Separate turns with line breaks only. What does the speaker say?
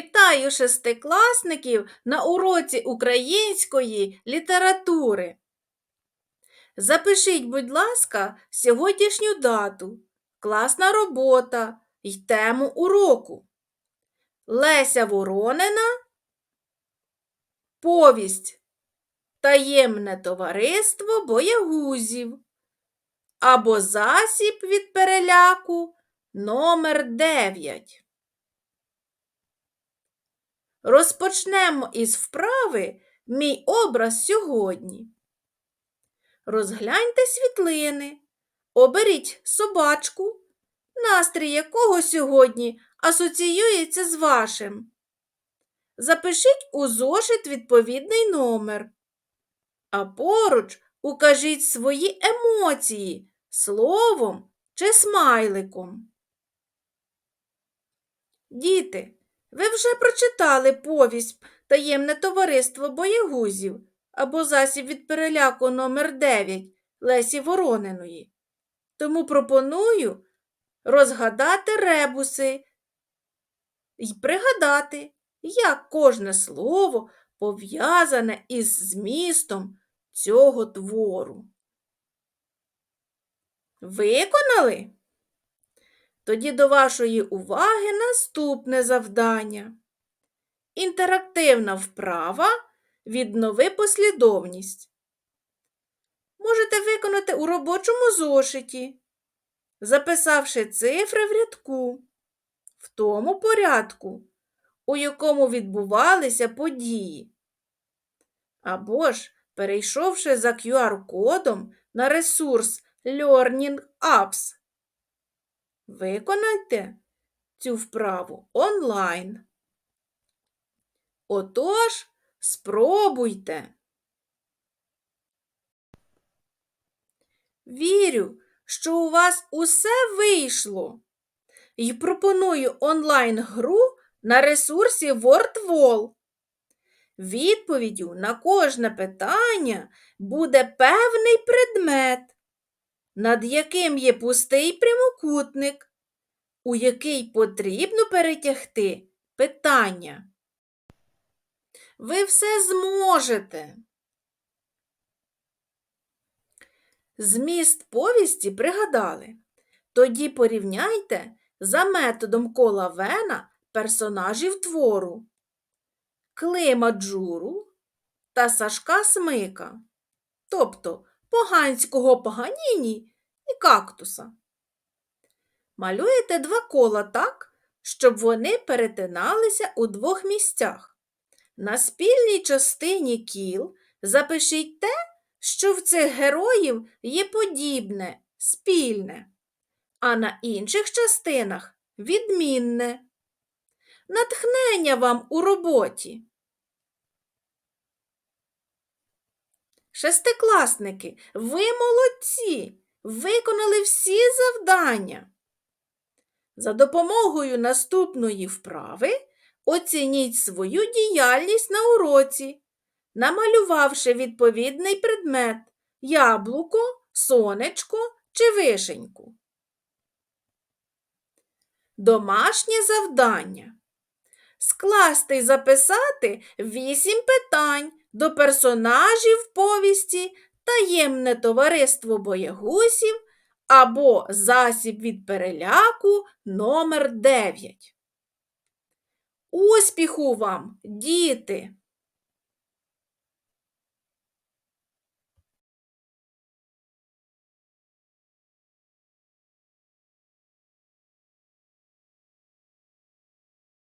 Вітаю шестикласників на уроці української літератури. Запишіть, будь ласка, сьогоднішню дату, класна робота й тему уроку. Леся Воронина. Повість Таємне товариство боягузів або засіб від переляку номер 9. Розпочнемо із вправи Мій образ сьогодні. Розгляньте світлини, оберіть собачку, настрій якого сьогодні асоціюється з вашим. Запишіть у зошит відповідний номер, а поруч укажіть свої емоції словом чи смайликом. Діти, ви вже прочитали повість Таємне товариство боягузів або засіб від переляку номер 9 Лесі Ворониної. Тому пропоную розгадати ребуси і пригадати, як кожне слово пов'язане із змістом цього твору. Виконали? Тоді до вашої уваги наступне завдання. Інтерактивна вправа віднови послідовність. Можете виконати у робочому зошиті, записавши цифри в рядку, в тому порядку, у якому відбувалися події. Або ж перейшовши за QR-кодом на ресурс Learning Apps. Виконайте цю вправу онлайн. Отож, спробуйте. Вірю, що у вас усе вийшло. І пропоную онлайн-гру на ресурсі WordWall. Відповіддю на кожне питання буде певний предмет, над яким є пустий прямокутник, у який потрібно перетягти питання. Ви все зможете. Зміст повісті пригадали. Тоді порівняйте за методом кола Вена персонажів твору Клима Джуру та Сашка Смика, тобто поганського Паганіні і кактуса. Малюєте два кола так, щоб вони перетиналися у двох місцях. На спільній частині кіл запишіть те, що в цих героїв є подібне, спільне, а на інших частинах відмінне. Натхнення вам у роботі. Шестикласники, ви молодці, виконали всі завдання. За допомогою наступної вправи оцініть свою діяльність на уроці, намалювавши відповідний предмет яблуко, сонечко чи вишеньку. Домашнє завдання. Скласти й записати вісім питань до персонажів повісті таємне товариство боягусів або засіб від переляку номер 9 Успіху вам, діти!